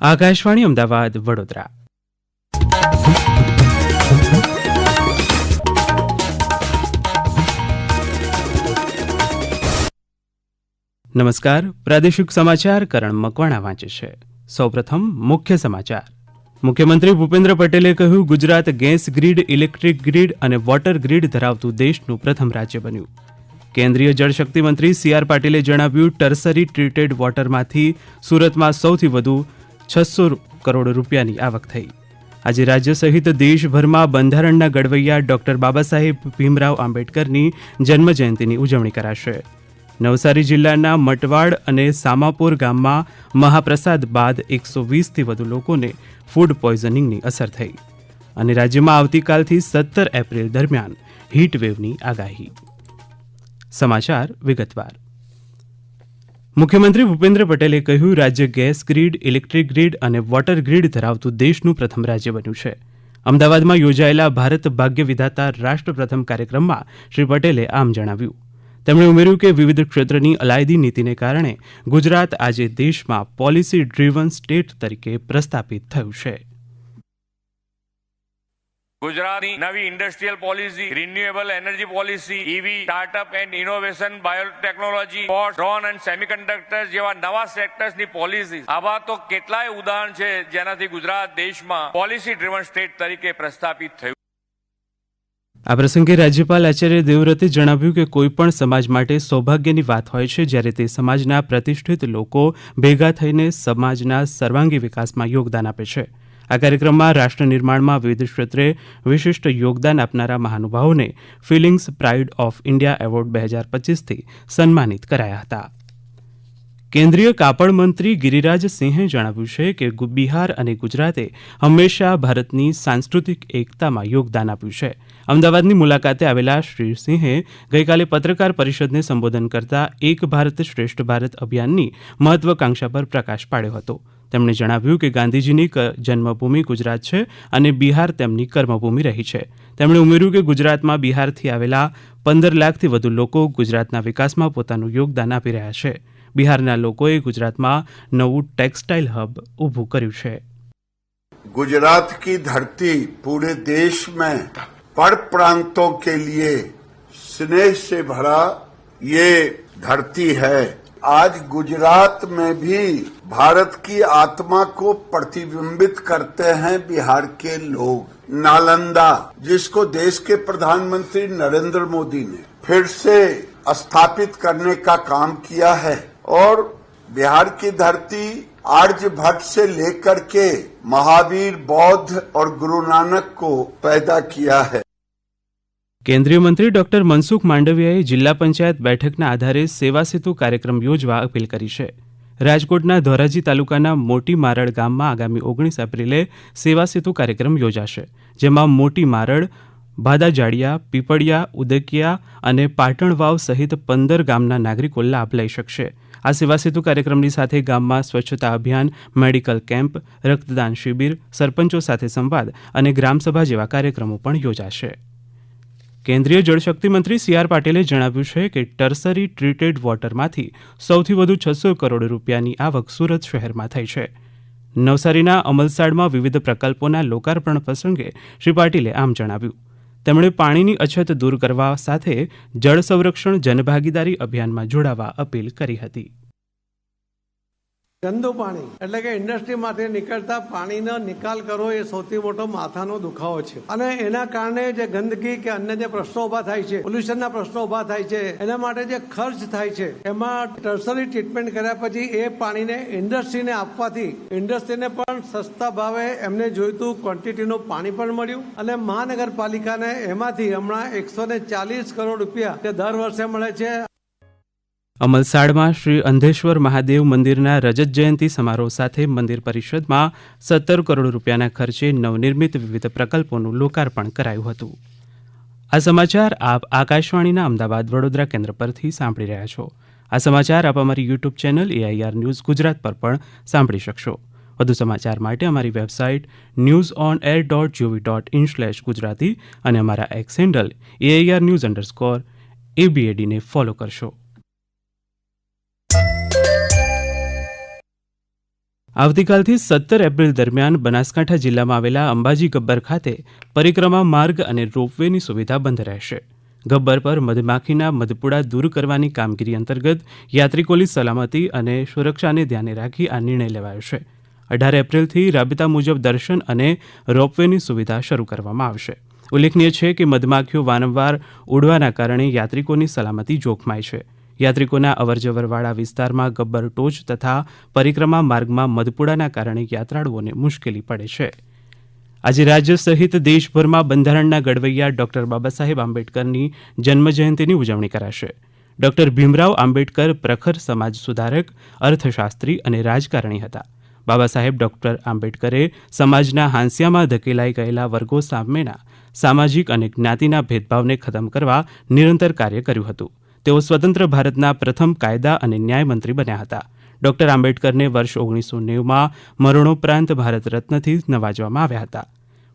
આકાશવાણી અમદાવાદ, વડોદરા. નમસ્કાર. પ્રાદેશિક સમાચાર કરણ મકવાણા વાંચે છે. સૌપ્રથમ મુખ્ય સમાચાર. મુખ્યમંત્રી ભૂપેન્દ્ર પટેલે કહ્યું, Gujarat gas grid, electric grid અને વોટર ગ્રીડ ધરાવતું દેશનું પ્રથમ રાજ્ય બન્યું. કેન્દ્રીય જળશક્તિ મંત્રી સી આર પાટીલે જણાવ્યું, ટર્સરી ટ્રીટેડ વોટરમાંથી સુરતમાં સૌથી વધુ છસો કરોડ રૂપિયાની આવક થઈ. આજે રાજ્ય સહિત દેશભરમાં બંધારણના ઘડવૈયા ડોક્ટર બાબા સાહેબ ભીમરાવ આંબેડકરની જન્મજયંતિની ઉજવણી કરાશે. નવસારી જિલ્લાના મટવાડ અને સામાપુર ગામમાં મહાપ્રસાદ બાદ એકસો વીસથી વધુ લોકોને ફૂડ પોઈઝનિંગની અસર થઈ અને રાજ્યમાં આવતીકાલથી સત્તર એપ્રિલ દરમિયાન હીટવેવની આગાહી. સમાચાર વિગતવાર. મુખ્યમંત્રી ભૂપેન્દ્ર પટેલે કહ્યું, રાજ્ય ગેસ ગ્રીડ, ઇલેક્ટ્રિક ગ્રીડ અને વોટર ગ્રીડ ધરાવતું દેશનું પ્રથમ રાજ્ય બન્યું છે. અમદાવાદમાં યોજાયેલા ભારત ભાગ્ય વિધાતા રાષ્ટ્ર પ્રથમ કાર્યક્રમમાં શ્રી પટેલે આમ જણાવ્યું. તેમણે ઉમેર્યું કે વિવિધ ક્ષેત્રની અલાયદી નીતિને કારણે ગુજરાત આજે દેશમાં પોલિસી ડ્રીવન સ્ટેટ તરીકે પ્રસ્થાપિત થયું છે. ગુજરાતની નવી industrial policy renewable energy policy EV startup and innovation biotechnology drone and semiconductors જેવા નવા સેક્ટર્સની પોલિસી આવા તો કેટલાય ઉદાહરણ છે જેનાથી ગુજરાત દેશમાં પોલિસી ડ્રીવન સ્ટેટ તરીકે પ્રસ્થાપિત થયું. આ પ્રસંગે રાજ્યપાલ આચાર્ય દેવવ્રતે જણાવ્યું કે કોઈપણ સમાજ માટે સૌભાગ્યની વાત હોય છે જ્યારે તે સમાજના પ્રતિષ્ઠિત લોકો ભેગા થઈને સમાજના સર્વાંગી વિકાસમાં યોગદાન આપે છે. આ કાર્યક્રમમાં રાષ્ટ્ર નિર્માણમાં વિવિધ ક્ષેત્રે વિશિષ્ટ યોગદાન આપનારા મહાનુભાવોને feelings pride of India award બે હજાર પચીસથી સન્માનિત કરાયા હતા. કેન્દ્રીય કાપડ મંત્રી ગિરિરાજસિંહે જણાવ્યું છે કે બિહાર અને ગુજરાતે હંમેશા ભારતની સાંસ્કૃતિક એકતામાં યોગદાન આપ્યું છે. અમદાવાદની મુલાકાતે આવેલા શ્રી સિંહે ગઈકાલે પત્રકાર પરિષદને સંબોધન કરતા એક ભારત શ્રેષ્ઠ ભારત અભિયાનની મહત્વાકાંક્ષા પર પ્રકાશ પાડ્યો હતો. તેમણે જણાવ્યું કે ગાંધીજીની જન્મભૂમિ ગુજરાત છે અને બિહાર તેમની કર્મભૂમિ રહી છે. તેમણે ઉમેર્યું કે ગુજરાતમાં બિહારથી આવેલા પંદર લાખથી વધુ લોકો ગુજરાતના વિકાસમાં પોતાનું યોગદાન આપી રહ્યા છે. બિહારના લોકોએ ગુજરાતમાં નવું ટેક્સટાઇલ હબ ઊભું કર્યું છે. ગુજરાત કી ધરતી પૂરે દેશ મેં પર પ્રાંતો કે લીએ સ્નેહ સે ભરા યે ધરતી હૈ. आज गुजरात में भी भारत की आत्मा को प्रतिबिंबित करते हैं बिहार के लोग। नालंदा, जिसको देश के प्रधानमंत्री नरेंद्र मोदी ने फिर से स्थापित करने का काम किया है और बिहार की धरती आर्यभट्ट से लेकर के महावीर बौद्ध और गुरु नानक को पैदा किया है। કેન્દ્રીય મંત્રી ડોક્ટર મનસુખ માંડવિયાએ જિલ્લા પંચાયત બેઠકના આધારે સેવા સેતુ કાર્યક્રમ યોજવા અપીલ કરી છે. રાજકોટના ધોરાજી તાલુકાના મોટી મારડ ગામમાં આગામી ઓગણીસ એપ્રિલે સેવા સેતુ કાર્યક્રમ યોજાશે, જેમાં મોટી મારડ ભાદાજાડિયા પીપળિયા, ઉદકિયા અને પાટણવાવ સહિત પંદર ગામના નાગરિકો લાભ લઈ શકશે. આ સેવા સેતુ કાર્યક્રમની સાથે ગામમાં સ્વચ્છતા અભિયાન, મેડિકલ કેમ્પ, રક્તદાન શિબિર, સરપંચો સાથે સંવાદ અને ગ્રામસભા જેવા કાર્યક્રમો પણ યોજાશે. કેન્દ્રીય જળશક્તિ મંત્રી સી આર પાટીલે જણાવ્યું છે કે ટર્સરી ટ્રીટેડ વોટરમાંથી સૌથી વધુ છસો કરોડ રૂપિયાની આવક સુરત શહેરમાં થઈ છે. નવસારીના અમલસાડમાં વિવિધ પ્રકલ્પોના લોકાર્પણ પ્રસંગે શ્રી પાટીલે આમ જણાવ્યું. તેમણે પાણીની અછત દૂર કરવા સાથે જળ સંરક્ષણ જનભાગીદારી અભિયાનમાં જોડાવા અપીલ કરી હતી. ગંદુ પાણી. એટલે કે ઇન્ડસ્ટ્રીમાંથી નીકળતા પાણીનો નિકાલ કરવો એ સૌથી મોટો માથાનો દુખાવો છે. અને એના કારણે જે ગંદકી કે અન્ય જે પ્રશ્નો ઊભા થાય છે, પોલ્યુશનના પ્રશ્નો ઊભા થાય છે, એના માટે જે ખર્ચ થાય છે, એમાં ટર્સરી ટ્રીટમેન્ટ કર્યા પછી એ પાણીને ઇન્ડસ્ટ્રીને આપવાથી ઇન્ડસ્ટ્રીને પણ સસ્તા ભાવે એમને જોઈતું ક્વોન્ટિટીનું પાણી પણ મળ્યું. અને મહાનગરપાલિકાને એમાંથી હમણાં એકસો ને ચાલીસ કરોડ રૂપિયા તે દર વર્ષે મળે છે અમલસાડમાં શ્રી અંધેશ્વર મહાદેવ મંદિરના રજત જયંતિ સમારોહ સાથે મંદિર પરિષદમાં સત્તર કરોડ રૂપિયાના ખર્ચે નવનિર્મિત વિવિધ પ્રકલ્પોનું લોકાર્પણ કરાયું હતું. આ સમાચાર આપ આકાશવાણીના અમદાવાદ વડોદરા કેન્દ્ર પરથી સાંભળી રહ્યા છો. આ સમાચાર આપ અમારી YouTube channel AIR news Gujarat પર પણ સાંભળી શકશો. વધુ સમાચાર માટે અમારી website news on air dot gov dot in slash Gujarati અને અમારા X handle AIR news underscore એબીએડીને follow કરશો. આવતીકાલથી સત્તર એપ્રિલ દરમિયાન બનાસકાંઠા જિલ્લામાં આવેલા અંબાજી ગબ્બર ખાતે પરિક્રમા માર્ગ અને રોપવેની સુવિધા બંધ રહેશે. ગબ્બર પર મધમાખીના મધપુડા દૂર કરવાની કામગીરી અંતર્ગત યાત્રિકોની સલામતી અને સુરક્ષાને ધ્યાને રાખી આ નિર્ણય લેવાયો છે. અઢાર એપ્રિલથી રાબેતા મુજબ દર્શન અને રોપવેની સુવિધા શરૂ કરવામાં આવશે. ઉલ્લેખનીય છે કે મધમાખીઓ વારંવાર ઉડવાના કારણે યાત્રિકોની સલામતી જોખમાય છે. યાત્રિકોના અવરજવરવાળા વિસ્તારમાં ગબ્બર ટોચ તથા પરિક્રમા માર્ગમાં મધપુડાના કારણે યાત્રાળુઓને મુશ્કેલી પડે છે. આજે રાજ્ય સહિત દેશભરમાં બંધારણના ઘડવૈયા ડોક્ટર બાબા સાહેબ આંબેડકરની જન્મજયંતિની ઉજવણી કરાશે. ડોક્ટર ભીમરાવ આંબેડકર પ્રખર સમાજ સુધારક, અર્થશાસ્ત્રી અને રાજકારણી હતા. બાબા સાહેબ ડોક્ટર આંબેડકરે સમાજના હાંસિયામાં ધકેલાઈ ગયેલા વર્ગો સામેના સામાજિક અને જ્ઞાતિના ભેદભાવને ખતમ કરવા નિરંતર કાર્ય કર્યું હતું. તેઓ સ્વતંત્ર ભારતના પ્રથમ કાયદા અને ન્યાયમંત્રી બન્યા હતા. ડોક્ટર આંબેડકરને વર્ષ ઓગણીસો નેવુંમાં મરણોપરાંત ભારત રત્નથી નવાજવામાં આવ્યા હતા.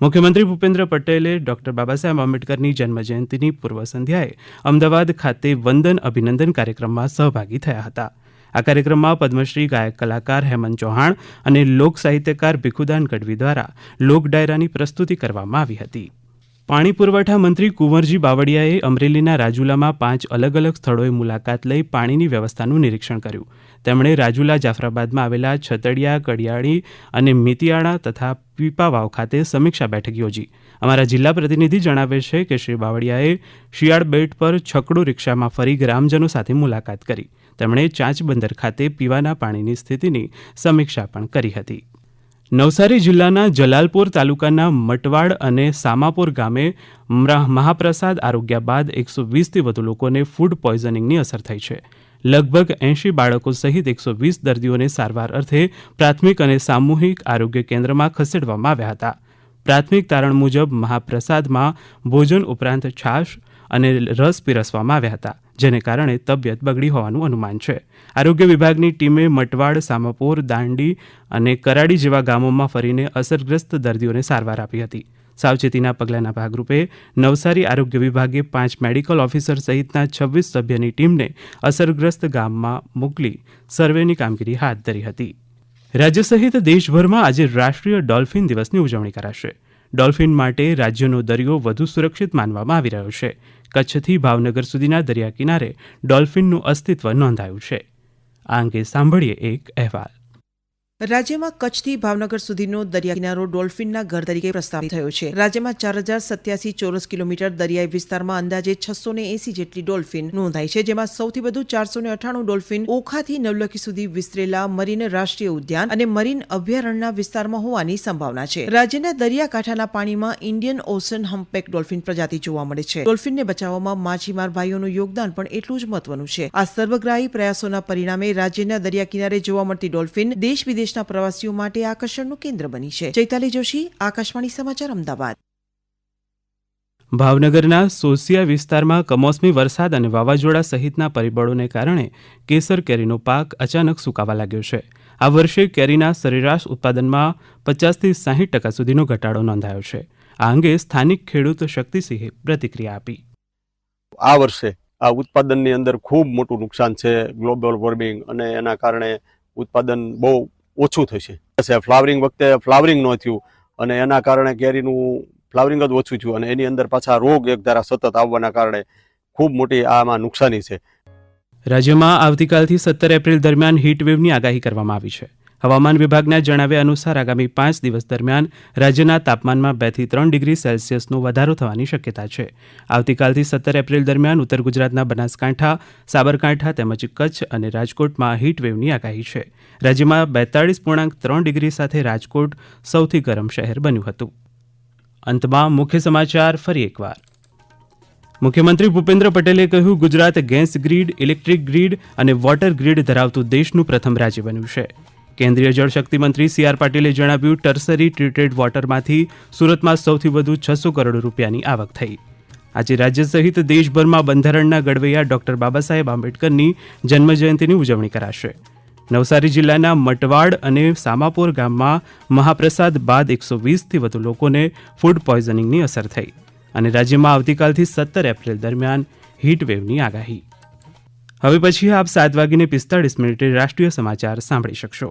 મુખ્યમંત્રી ભૂપેન્દ્ર પટેલે ડોક્ટર બાબાસાહેબ આંબેડકરની જન્મજયંતિની પૂર્વ સંધ્યાએ અમદાવાદ ખાતે વંદન અભિનંદન કાર્યક્રમમાં સહભાગી થયા હતા. આ કાર્યક્રમમાં પદ્મશ્રી ગાયક કલાકાર હેમંત ચૌહાણ અને લોક સાહિત્યકાર ભીખુદાન ગઢવી દ્વારા લોક ડાયરાની પ્રસ્તુતિ કરવામાં આવી હતી. પાણી પુરવઠા મંત્રી કુંવરજી બાવળિયાએ અમરેલીના રાજુલામાં પાંચ અલગ અલગ સ્થળોએ મુલાકાત લઈ પાણીની વ્યવસ્થાનું નિરીક્ષણ કર્યું. તેમણે રાજુલા જાફરાબાદમાં આવેલા છતડિયા, કડિયાળી અને મિતિયાળા તથા પીપાવાવ ખાતે સમીક્ષા બેઠક યોજી. અમારા જિલ્લા પ્રતિનિધિ જણાવે છે કે શ્રી બાવળિયાએ શિયાળ બેટ પર છકડો રિક્ષામાં ફરી ગ્રામજનો સાથે મુલાકાત કરી. તેમણે ચાંચ બંદર ખાતે પીવાના પાણીની સ્થિતિની સમીક્ષા પણ કરી હતી. નવસારી જિલ્લાના જલાલપોર તાલુકાના મટવાડ અને સામાપોર ગામે મહાપ્રસાદ આરોગ્ય બાદ એકસો વીસથી વધુ લોકોને ફૂડ પોઈઝનિંગની અસર થઈ છે. લગભગ એંશી બાળકો સહિત એકસો વીસ દર્દીઓને સારવાર અર્થે પ્રાથમિક અને સામૂહિક આરોગ્ય કેન્દ્રમાં ખસેડવામાં આવ્યા હતા. પ્રાથમિક તારણ મુજબ મહાપ્રસાદમાં ભોજન ઉપરાંત છાશ અને રસ પીરસવામાં આવ્યા હતા. જેને કારણે તબિયત બગડી હોવાનું અનુમાન છે. આરોગ્ય વિભાગની ટીમે મટવાડ, સામાપોર, દાંડી અને કરાડી જેવા ગામોમાં ફરીને અસરગ્રસ્ત દર્દીઓને સારવાર આપી હતી. સાવચેતીના પગલાંના ભાગરૂપે નવસારી આરોગ્ય વિભાગે પાંચ મેડિકલ ઓફિસર સહિતના છવ્વીસ સભ્યની ટીમને અસરગ્રસ્ત ગામમાં મોકલી સર્વેની કામગીરી હાથ ધરી હતી. રાજ્ય સહિત દેશભરમાં આજે રાષ્ટ્રીય ડોલ્ફિન દિવસની ઉજવણી કરાશે. ડોલ્ફિન માટે રાજ્યનો દરિયો વધુ સુરક્ષિત માનવામાં આવી રહ્યો છે. કચ્છથી ભાવનગર સુધીના દરિયા કિનારે ડોલ્ફિનનું અસ્તિત્વ નોંધાયું છે. આ અંગે સાંભળીએ એક અહેવાલ. રાજ્યમાં કચ્છથી ભાવનગર સુધીનો દરિયા કિનારો ડોલ્ફિનના ઘર તરીકે પ્રસ્તાવિત થયો છે. રાજ્યમાં ચાર હજાર સત્યાસી ચોરસ કિલોમીટર દરિયાઈ વિસ્તારમાં અંદાજે છસો ને એસી જેટલી ડોલ્ફિન નોંધાઈ છે, જેમાં સૌથી વધુ ચારસો ને અઠાણું ડોલ્ફિન ઓખાથી નવલખી સુધી વિસ્તરેલા મરીન રાષ્ટ્રીય ઉદ્યાન અને મરીન અભયારણ્યના વિસ્તારમાં હોવાની સંભાવના છે. રાજ્યના દરિયાકાંઠાના પાણીમાં ઇન્ડિયન ઓશન હમ્પેક ડોલ્ફિન પ્રજાતિ જોવા મળે છે. ડોલ્ફિનને બચાવવામાં માછીમાર ભાઈઓનું યોગદાન પણ એટલું જ મહત્વનું છે. આ સર્વગ્રાહી પ્રયાસોના પરિણામે રાજ્યના દરિયા કિનારે જોવા મળતી ડોલ્ફિન દેશ વિદેશના પ્રવાસીઓ માટે આકર્ષણનું કેન્દ્ર બની છે. ચૈતાલી જોશી આકાશવાણી સમાચાર અમદાવાદ. ભાવનગરના સોસિયા વિસ્તારમાં કમોસમી વરસાદ અને વાવાઝોડા સહિતના પરિબળોને કારણે કેસર કેરીનો પાક અચાનક સુકાવા લાગ્યો છે. આ વર્ષે કેરીના સરેરાશ ઉત્પાદનમાં પચાસથી સાહીઠ ટકા સુધીનો ઘટાડો નોંધાયો છે. આ અંગે સ્થાનિક ખેડૂત શક્તિસિંહે પ્રતિક્રિયા આપી. આ વર્ષે આ ઉત્પાદનની અંદર ખૂબ મોટું નુકસાન છે ગ્લોબલ વોર્મિંગ અને એના કારણે ઉત્પાદન બહુ ઓછું થશે. ફ્લાવરિંગ વખતે ફ્લાવરિંગ ન થયું અને એના કારણે કેરીનું ફ્લાવરિંગ જ ઓછું થયું અને એની અંદર પાછા રોગ એક ધારા સતત આવવાના કારણે ખૂબ મોટી આમાં નુકસાની છે. રાજ્યમાં આવતીકાલથી સત્તર એપ્રિલ દરમિયાન હીટવેવની આગાહી કરવામાં આવી છે. હવામાન વિભાગના જણાવ્યા અનુસાર આગામી પાંચ દિવસ દરમિયાન રાજ્યના તાપમાનમાં બેથી ત્રણ ડિગ્રી સેલ્સિયસનો વધારો થવાની શક્યતા છે. આવતીકાલથી સત્તર એપ્રિલ દરમિયાન ઉત્તર ગુજરાતના બનાસકાંઠા, સાબરકાંઠા તેમજ કચ્છ અને રાજકોટમાં હીટવેવની આગાહી છે. રાજ્યમાં બેતાળીસ પૂર્ણાંક ત્રણ ડિગ્રી સાથે રાજકોટ સૌથી ગરમ શહેર બન્યું હતું. અંતમાં મુખ્ય સમાચાર ફરી એકવાર. મુખ્યમંત્રી ભૂપેન્દ્ર પટેલે કહ્યું, Gujarat gas grid, electric grid અને વોટર ગ્રીડ ધરાવતું દેશનું પ્રથમ રાજ્ય બન્યું છે. કેન્દ્રીય જળશક્તિ મંત્રી સી આર પાટીલે જણાવ્યું, ટર્સરી ટ્રીટેડ વોટરમાંથી સુરતમાં સૌથી વધુ છસો કરોડ રૂપિયાની આવક થઈ. આજે રાજ્ય સહિત દેશભરમાં બંધારણના ઘડવૈયા ડોક્ટર બાબા સાહેબ આંબેડકરની જન્મજયંતિની ઉજવણી કરાશે. નવસારી જિલ્લાના મટવાડ અને સામાપોર ગામમાં મહાપ્રસાદ બાદ એકસો વીસથી વધુ લોકોને ફૂડ પોઈઝનિંગની અસર થઈ અને રાજ્યમાં આવતીકાલથી સત્તર એપ્રિલ દરમિયાન હીટવેવની આગાહી. હવે પછી આપ સાત વાગીને પિસ્તાળીસ મિનિટે રાષ્ટ્રીય સમાચાર સાંભળી શકશો.